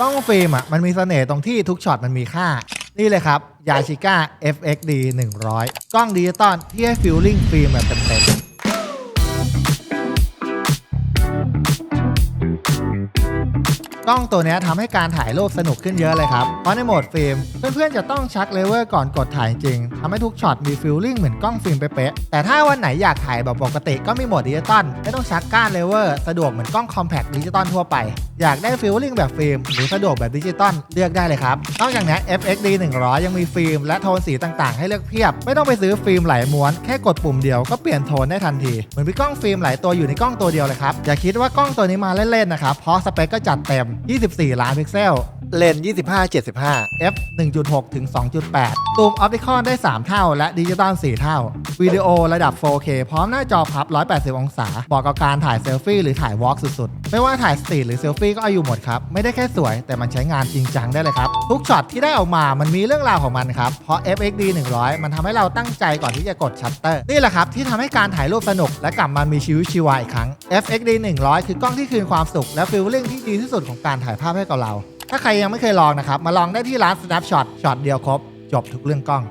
กล้องฟิล์มอะมันมีเสน่ห์ตรงที่ทุกช็อตมันมีค่า นี่เลยครับยาชิก้า FXD 100 กล้องดิจิตอลที่ให้ฟิลลิ่งฟิล์มแบบเต็มๆ กล้องตัวนี้ยทำให้การถ่ายรูปสนุกขึ้นเยอะเลยครับ เพราะในโหมดฟิล์มเพื่อนๆจะต้องชักเลเวอร์ก่อนกดถ่ายจริงทำให้ทุกช็อตมีฟิลลิ่งเหมือนกล้องฟิล์มเป๊ะๆแต่ถ้าวันไหนอยากถ่ายแบบปกติก็มีโหมดดิจิตอลไม่ต้องชักก้านเลเวอร์สะดวกเหมือนกล้องคอมแพคดิจิตอลทั่วไป อยากได้ฟิลลิ่งแบบฟิล์มหรือสะดวกแบบดิจิตอลเลือกได้เลยครับนอกจากนี้ FXD 100 ยังมีฟิล์มและโทนสีต่างๆ ให้เลือกเพียบ ไม่ต้องไปซื้อฟิล์มหลายม้วนแค่กดปุ่มเดียวก็เปลี่ยนโทนได้ทันทีเหมือนมีกล้องฟิล์มหลายตัวอยู่ในกล้องตัวเดียวเลยครับอย่าคิดว่ากล้องตัวนี้มาเล่นๆนะครับเพราะสเปคก็จัดเต็ม24 ล้านพิกเซล เลนส์25 75 f 1.6 ถึง 2.8 ซูมออปติคอลได้ 3 เท่า และดิจิตอล 4 เท่า วิดีโอระดับ 4K พร้อมหน้าจอพับ 180 องศา เหมาะกับการถ่ายเซลฟี่หรือถ่ายวอล์กสุด ไม่ว่าถ่ายสตรีทหรือเซลฟี่ก็เอาอยู่หมดครับ ไม่ได้แค่สวยแต่มันใช้งานจริงจังได้เลยครับ ทุกช็อตที่ได้ออกมามันมีเรื่องราวของมันครับ เพราะ FXD 100 มันทำให้เราตั้งใจก่อนที่จะกดชัตเตอร์ นี่แหละครับ ที่ทำให้การถ่ายรูปสนุก และกลับมามีชีวิตชีวาอีกครั้ง FXD 100 คือกล้องที่คืนความสุข และฟีลลิ่งที่ดีที่สุดของการถ่ายภาพให้กับเรา ถ้าใครยังไม่เคยลองนะครับมาลองได้ที่ร้าน Snapshot ช็อตเดียวครบจบทุกเรื่องกล้อง